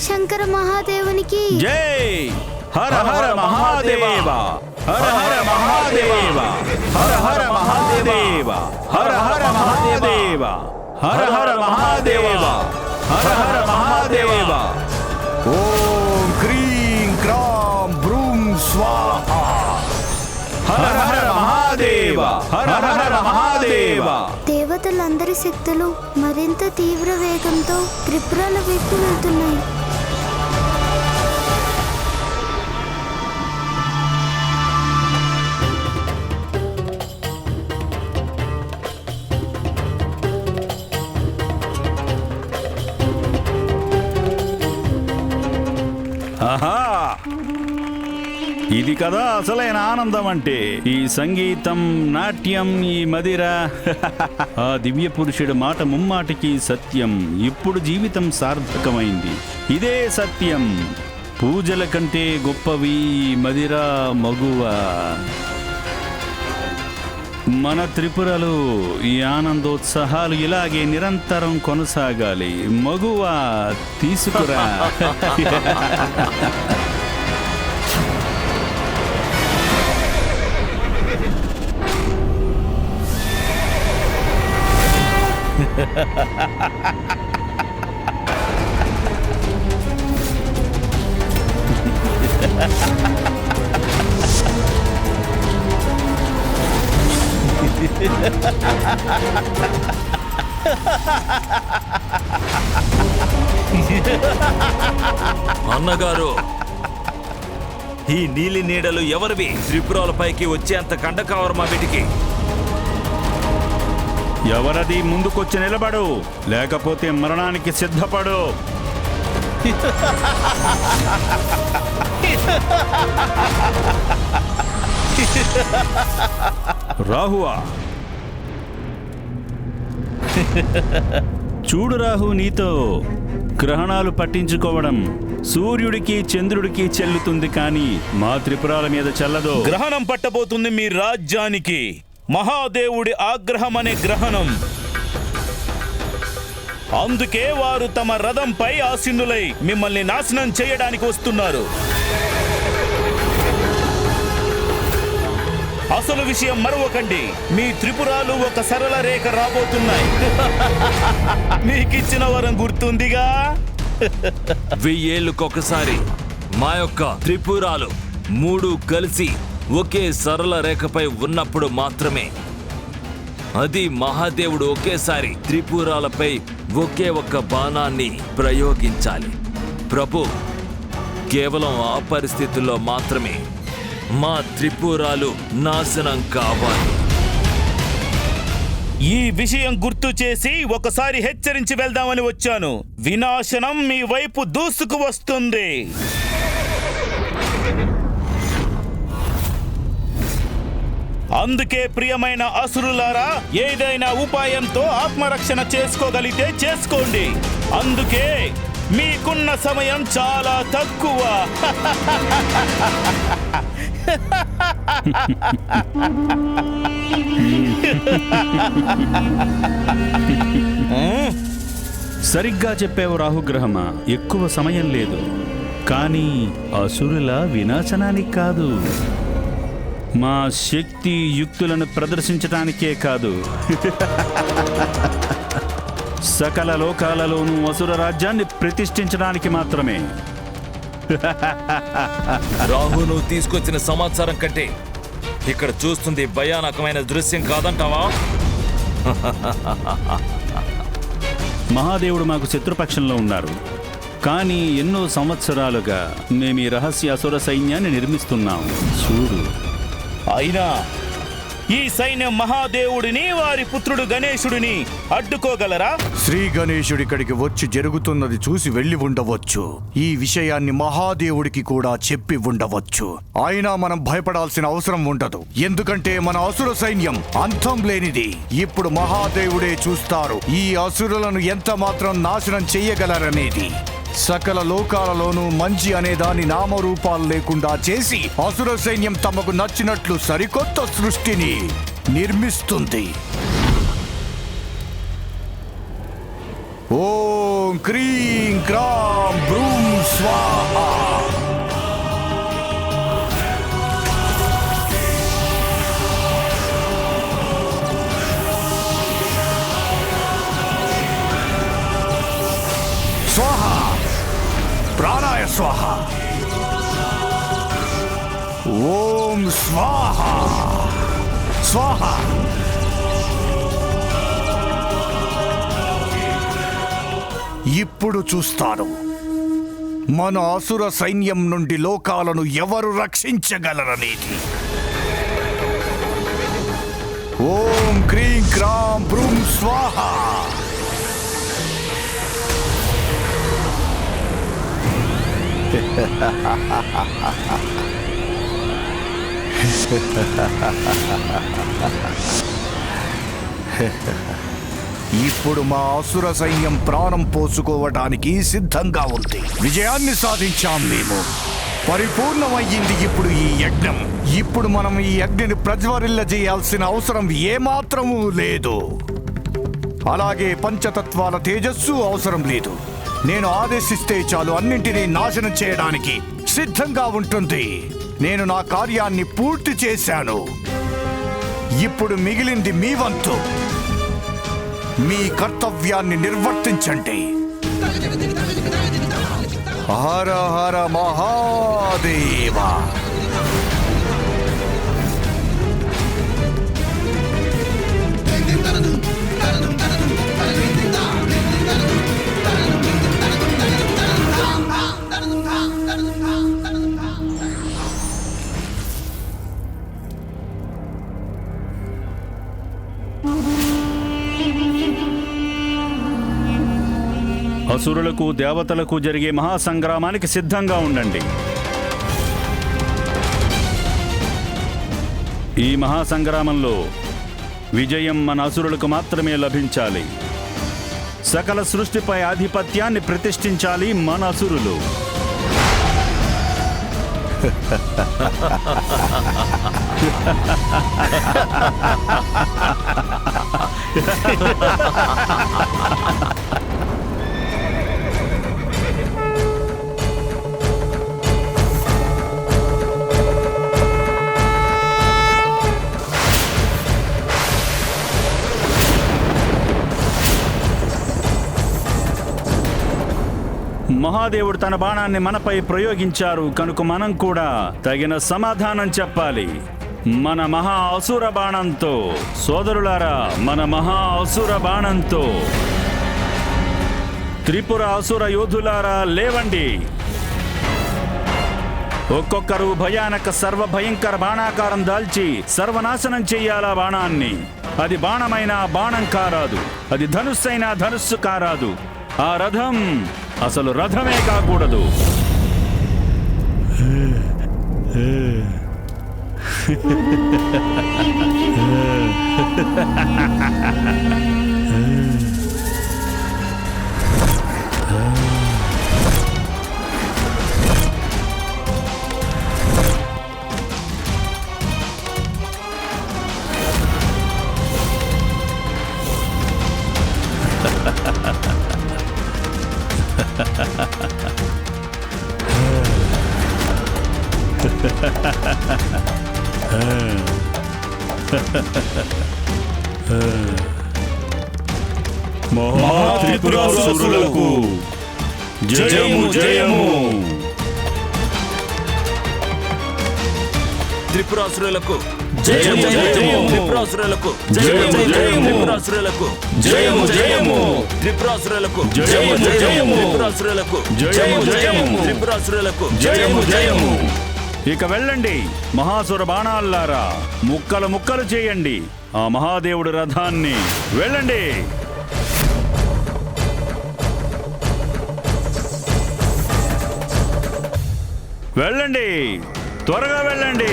శంకర మహాదేవునికి. జై! హర హర మహాదేవ! హర హర మహాదేవ! హర హర మహాదేవ! హర హర మహాదేవ! హర హర మహాదేవ! హర హర మహాదేవ! ఓం క్రీం క్రాం బ్రూం స్వాహ! హర హర మహాదేవ! హర హర మహాదేవ! దేవతలందరి శక్తులు మరింత తీవ్ర వేగంతో త్రిపురాల వైపు వెళ్తున్నాయి. ఇది కదా అసలైన ఆనందం అంటే ఈ సంగీతం నాట్యం ఈ మదిర. ఆ దివ్య పురుషుడు మాట ముమ్మాటికి సత్యం. ఇప్పుడు జీవితం సార్థకమైంది. ఇదే సత్యం. పూజల కంటే గొప్పవి మదిరా మదిర మగువ. మన త్రిపురలు ఈ ఆనందోత్సాహాలు ఇలాగే నిరంతరం కొనసాగాలి. మగువ తీసుకురా. అన్నగారు ఈ నీలి నీడలు ఎవరివి? త్రిపురాలపైకి వచ్చేంత కండకావరమా వీటికి? ఎవరది ముందుకొచ్చి నిలబడు? లేకపోతే మరణానికి సిద్ధపడు. రాహువా. చూడు రాహు నీతో. గ్రహణాలు పట్టించుకోవడం సూర్యుడికి చంద్రుడికి చెల్లుతుంది కానీ మా త్రిపురాల మీద చల్లదు. గ్రహణం పట్టబోతుంది మీ రాజ్యానికి. మహాదేవుడి ఆగ్రహం అనే గ్రహణం. అందుకే వారు తమ రథంపై ఆసీనులై మిమ్మల్ని నాశనం చేయడానికి వస్తున్నారు. అసలు విషయం మరవకండి. మీ త్రిపురాలు ఒక సరళ రేఖ రాబోతున్నాయి. మీకిచ్చిన వరం గుర్తుందిగా? వెయ్యేళ్ళకొకసారి మా యొక్క త్రిపురాలు మూడు కలిసి ఒకే సరళ రేఖపై ఉన్నప్పుడు మాత్రమే. అది మహాదేవుడు ఒకేసారి త్రిపురాలపై ఒకే ఒక్క బాణాన్ని ప్రయోగించాలి. ప్రభు కేవలం ఆ పరిస్థితుల్లో మాత్రమే మా త్రిపురాలు నాశనం కావాలి. ఈ విషయం గుర్తు చేసి ఒకసారి హెచ్చరించి వెళ్దామని వచ్చాను. వినాశనం మీ వైపు దూసుకు వస్తుంది. అందుకే ప్రియమైన అసురులారా ఏదైనా ఉపాయంతో ఆత్మరక్షణ చేసుకోగలిగితే చేసుకోండి. అందుకే మీకున్న సమయం చాలా తక్కువ. సరిగ్గా చెప్పావు రాహుగ్రహమా ఎక్కువ సమయం లేదు. కానీ అసురుల వినాశనానికి కాదు. మా శక్తి యుక్తులను ప్రదర్శించటానికే కాదు. సకల లోకాలలోనూ అసుర రాజ్యాన్ని ప్రతిష్ఠించడానికి మాత్రమే. రాహు నువ్వు తీసుకొచ్చిన సమాచారం కంటే ఇక్కడ చూస్తుంది భయానకమైన దృశ్యం కాదంటావా? మహాదేవుడు మాకు శత్రుపక్షంలో ఉన్నారు. కానీ ఎన్నో సంవత్సరాలుగా మేము ఈ రహస్య అసుర సైన్యాన్ని నిర్మిస్తున్నాం. చూడు. అయినా ఈ సైన్యం మహాదేవుడిని వారి పుత్రుడు గణేశుడిని అడ్డుకోగలరా? శ్రీ గణేశుడి ఇక్కడికి వచ్చి జరుగుతున్నది చూసి వెళ్ళి ఉండవచ్చు. ఈ విషయాన్ని మహాదేవుడికి కూడా చెప్పి ఉండవచ్చు. అయినా మనం భయపడాల్సిన అవసరం ఉండదు. ఎందుకంటే మన అసుర సైన్యం అంతం లేనిది. ఇప్పుడు మహాదేవుడే చూస్తారు ఈ అసురులను ఎంత మాత్రం నాశనం చెయ్యగలరనేది సకల లోకాలలోనూ మంచి అనే దాని నామరూపాలు లేకుండా చేసి అసుర సైన్యం తమకు నచ్చినట్లు సరికొత్త సృష్టిని నిర్మిస్తుంది. ఓం క్రీం క్రాం బ్రూం స్వాహా. ఓం స్వాహ స్వాహ ఇప్పుడు చూస్తాను. మన అసుర సైన్యం నుండి లోకాలను ఎవరు రక్షించగలరనేది. ఓం క్రీం క్రాం బ్రూం స్వాహ. ఇప్పుడు మా అసుర సైన్యం ప్రాణం పోసుకోవటానికి సిద్ధంగా ఉంది. విజయాన్ని సాధించాం మేము. పరిపూర్ణమయ్యింది ఇప్పుడు ఈ యజ్ఞం. ఇప్పుడు మనం ఈ యజ్ఞని ప్రజ్వరిల్ల చేయాల్సిన అవసరం ఏమాత్రము లేదు. అలాగే పంచతత్వాల తేజస్సు అవసరం లేదు. నేను ఆదేశిస్తే చాలు అన్నింటినీ నాశనం చేయడానికి సిద్ధంగా ఉంటుంది. నేను నా కార్యాన్ని పూర్తి చేశాను. ఇప్పుడు మిగిలింది మీ వంతు. మీ కర్తవ్యాన్ని నిర్వర్తించండి. హర హర మహాదేవా. అసురులకు దేవతలకు జరిగే మహాసంగ్రామానికి సిద్ధంగా ఉండండి. ఈ మహాసంగ్రామంలో విజయం మన అసురులకు మాత్రమే లభించాలి. సకల సృష్టిపై ఆధిపత్యాన్ని ప్రతిష్ఠించాలి మన అసురులు. మహాదేవుడు తన బాణాన్ని మనపై ప్రయోగించారు కనుక మనం కూడా తగిన సమాధానం చెప్పాలి. మన మహా అసుర బాణంతో సోదరులారా మన మహా అసుర బాణంతో. త్రిపుర అసుర యోధులారా లేవండి. ఒక్కొక్కరు భయానక సర్వ భయంకర బాణాకారం దాల్చి సర్వనాశనం చెయ్యాలా బాణాన్ని? అది బాణమైనా బాణం కారాదు. అది ధనుస్సైనా ధనుస్సు కారాదు. ఆ రథం అసలు రథమే కాకూడదు. మహాత్రిపురాసురులకు జయము జయము త్రిపురాసురులకు జయము, జయము. త్రిపురాసురులకు జయము, జయము. త్రిపురాసురులకు జయము, జయము. త్రిపురాసురులకు జయము, జయము. త్రిపురాసురులకు జయము, జయము. త్రిపురాసురులకు జయము జయము ఇక వెళ్ళండి మహాసుర బాణాల్లారా. ముక్కలు ముక్కలు చేయండి ఆ మహాదేవుడు రథాన్ని. వెళ్ళండి. వెళ్ళండి త్వరగా వెళ్ళండి.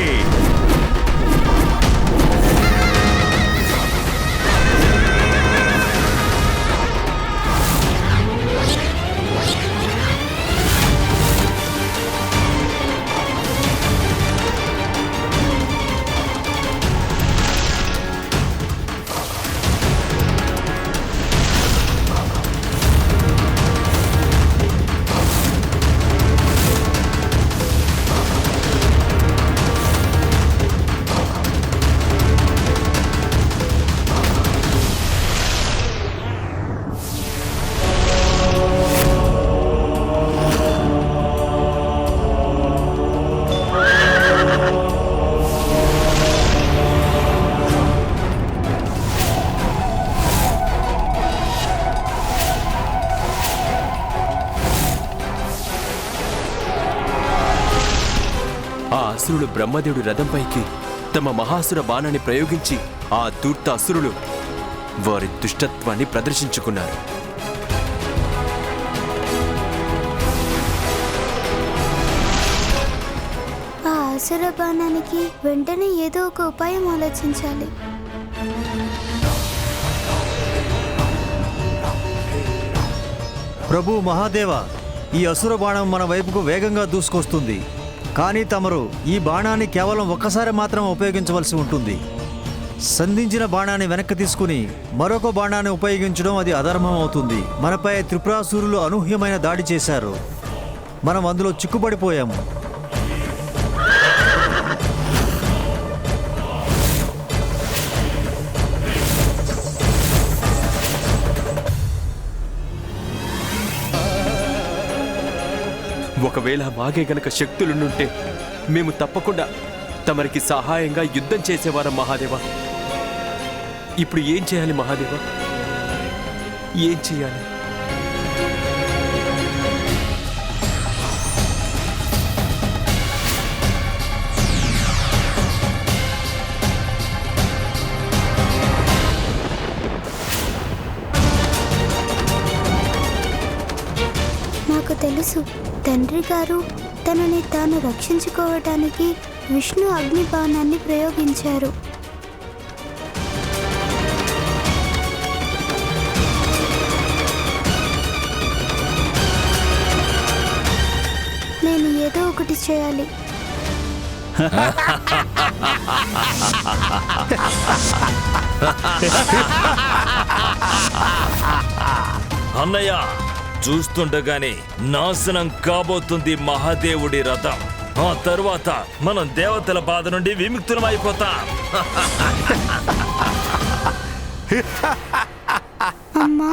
అసురులు బ్రహ్మదేవుడి రథంపైకి తమ మహాసుర బాణాన్ని ప్రయోగించి ఆ దూర్త అసురులు వారి దుష్టత్వాన్ని ప్రదర్శించుకున్నారు. ఆ అసుర బాణానికి వెంటనే ఏదో ఒక ఉపాయం ఆలోచించాలి. ప్రభు మహాదేవ ఈ అసుర బాణం మన వైపుకు వేగంగా దూసుకొస్తుంది. కానీ తమరు ఈ బాణాన్ని కేవలం ఒక్కసారి మాత్రం ఉపయోగించవలసి ఉంటుంది. సంధించిన బాణాన్ని వెనక్కి తీసుకుని మరొక బాణాన్ని ఉపయోగించడం అది అధర్మం అవుతుంది. మనపై త్రిపురాసురులు అనూహ్యమైన దాడి చేశారు. మనం అందులో చిక్కుపడిపోయాము ఒకవేళ మాగే గనక శక్తులుండుంటే మేము తప్పకుండా తమరికి సహాయంగా యుద్ధం చేసేవారం మహాదేవ? ఇప్పుడు ఏం చేయాలి మహాదేవ? ఏం చేయాలి? నాకు తెలుసు. తండ్రి గారు తనని తాను రక్షించుకోవటానికి విష్ణు అగ్ని బాణాన్ని ప్రయోగించారు. నేను ఏదో ఒకటి చేయాలి. అన్నయ్య చూస్తుండగానే నాశనం కాబోతుంది మహాదేవుడి రథం. ఆ తరువాత మనం దేవతల బాధ నుండి విముక్తులం అయిపోతాం. అమ్మా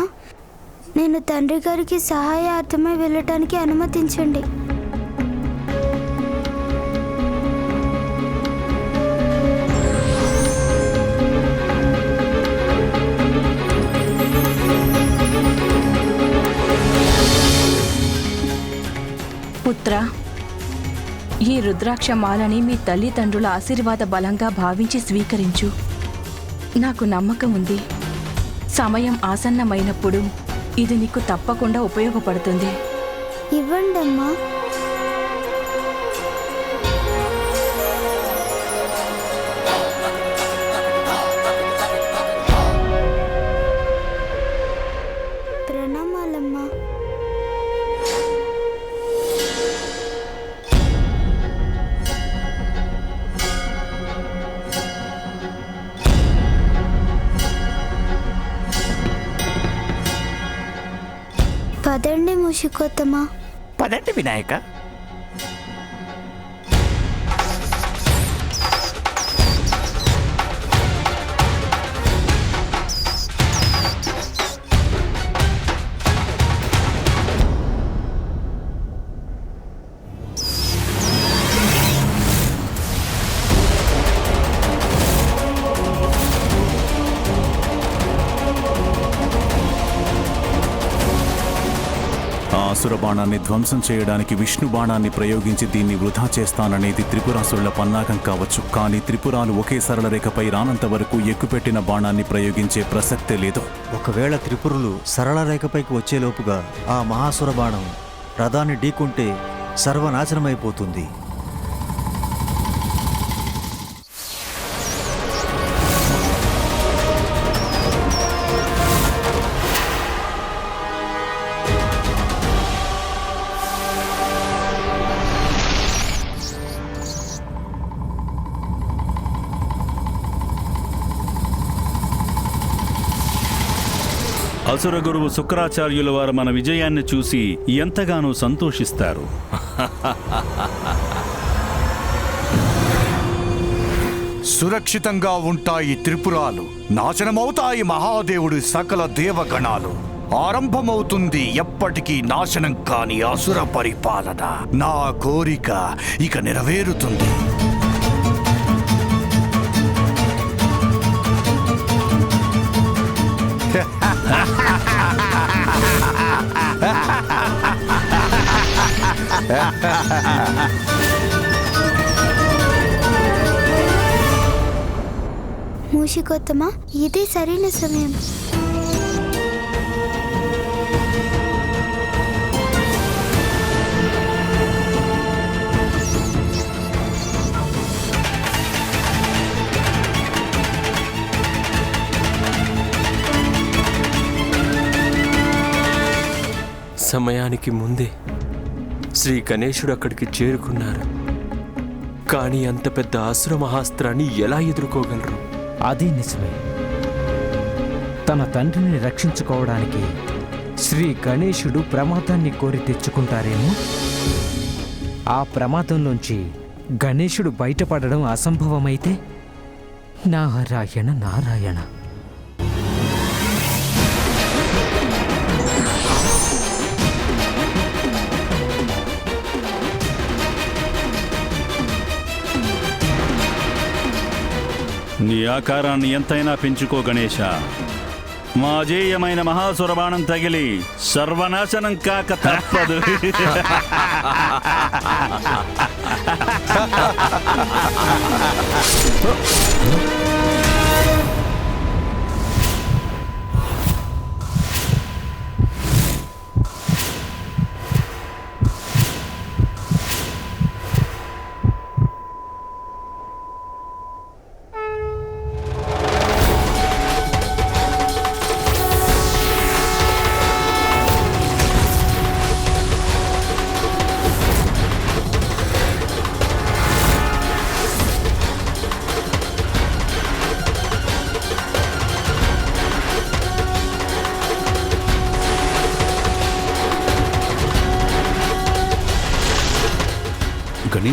నేను తండ్రి గారికి సహాయార్థమై వెళ్ళటానికి అనుమతించండి. పుత్ర. ఈ రుద్రాక్ష మాలని మీ తల్లిదండ్రుల ఆశీర్వాద బలంగా భావించి స్వీకరించు. నాకు నమ్మకం ఉంది. సమయం ఆసన్నమైనప్పుడు ఇది నీకు తప్పకుండా ఉపయోగపడుతుంది. ఇవ్వండమ్మా. పదండి పదండి వినాయక. బాణాన్ని ధ్వంసం చేయడానికి విష్ణు బాణాన్ని ప్రయోగించి దీన్ని వృధా చేస్తాననేది త్రిపురాసురుల పన్నాగం కావచ్చు. కానీ త్రిపురాలు ఒకే సరళ రేఖపై రానంత వరకు ఎక్కుపెట్టిన బాణాన్ని ప్రయోగించే ప్రసక్తే లేదు. ఒకవేళ త్రిపురులు సరళ రేఖపైకి వచ్చేలోపుగా ఆ మహాసుర బాణం రథాన్ని ఢీకుంటే సర్వనాశనమైపోతుంది. అసుర గురువు శుక్రాచార్యుల వారు మన విజయాన్ని చూసి ఎంతగానో సంతోషిస్తారు. సురక్షితంగా ఉంటాయి త్రిపురాలు. నాశనమవుతాయి మహాదేవుడి సకల దేవగణాలు. ఆరంభమవుతుంది ఎప్పటికీ నాశనం కాని అసుర పరిపాలన. నా కోరిక ఇక నెరవేరుతుంది. మూషికోత్తమా ఇదే సరైన సమయం. సమయానికి ముందే శ్రీ గణేశుడు అక్కడికి చేరుకున్నారు. కానీ అంత పెద్ద అసుర మహాస్త్రాన్ని ఎలా ఎదుర్కోగలరు? అది నిజమే. తన తండ్రిని రక్షించుకోవడానికి శ్రీ గణేశుడు ప్రమాదాన్ని కోరి తెచ్చుకుంటారేమో? ఆ ప్రమాదంలోంచి గణేశుడు బయటపడడం అసంభవమైతే? నారాయణ నారాయణ. నీ ఆకారాన్ని ఎంతైనా పెంచుకో గణేశ. మా అజేయమైన మహాసురబాణం తగిలి సర్వనాశనం కాక తప్పదు.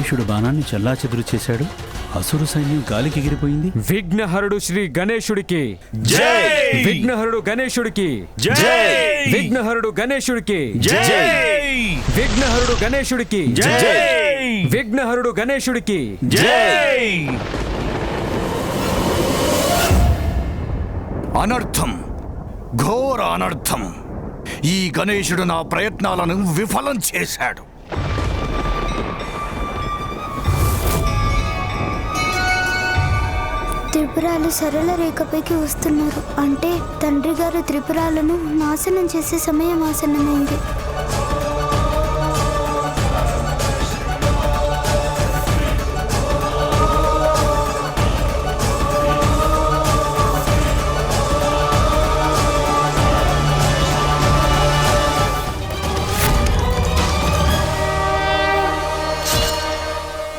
గణేశుడు బాణాన్ని చెల్లాచెదురు చేశాడు. అసురు సైన్యం గాలికి ఎగిరిపోయింది. విఘ్నహరుడు శ్రీ గణేశుడికి. విఘ్నహరుడు గణేశుడికి. జై! విఘ్నహరుడు గణేశుడికి. జై! విఘ్నహరుడు గణేశుడికి. జై! విఘ్నహరుడు గణేశుడికి. జై! అనర్థం. ఘోర అనర్థం. ఈ గణేశుడు నా ప్రయత్నాలను విఫలం చేశాడు. త్రిపురాలు సరళ రేఖపైకి వస్తున్నారు. అంటే తండ్రి గారు త్రిపురాలను నాశనం చేసే సమయం ఆసనమైంది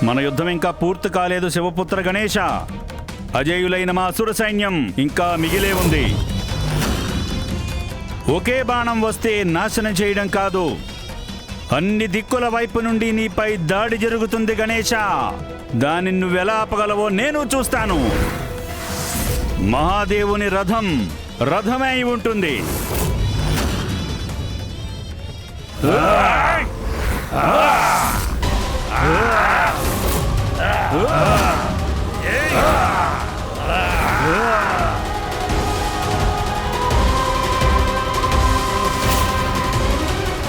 మన యుద్ధం ఇంకా పూర్తి కాలేదు శివపుత్ర గణేష అజేయులైన మా అసుర సైన్యం ఇంకా మిగిలే ఉంది. ఒకే బాణం వస్తే నాశనం చేయడం కాదు. అన్ని దిక్కుల వైపు నుండి నీపై దాడి జరుగుతుంది గణేష దాన్ని నువ్వెలా ఆపగలవో నేను చూస్తాను. మహాదేవుని రథం రథమై ఉంటుంది.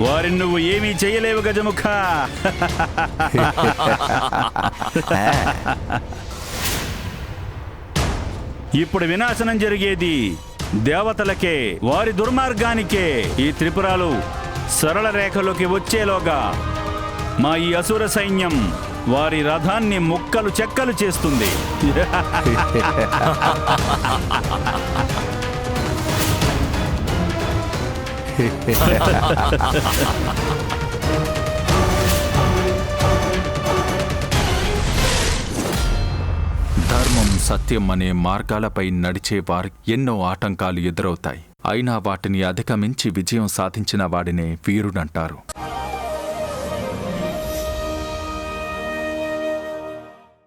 వారిని నువ్వు ఏమీ చేయలేవు గజముఖ. ఇప్పుడు వినాశనం జరిగేది దేవతలకే వారి దుర్మార్గానికే. ఈ త్రిపురాలు సరళ రేఖలోకి వచ్చేలోగా మా ఈ అసుర సైన్యం వారి రథాన్ని ముక్కలు చెక్కలు చేస్తుంది. ధర్మం సత్యం అనే మార్గాలపై నడిచే వారికి ఎన్నో ఆటంకాలు ఎదురవుతాయి. అయినా వాటిని అధిగమించి విజయం సాధించిన వాడినే వీరుడంటారు.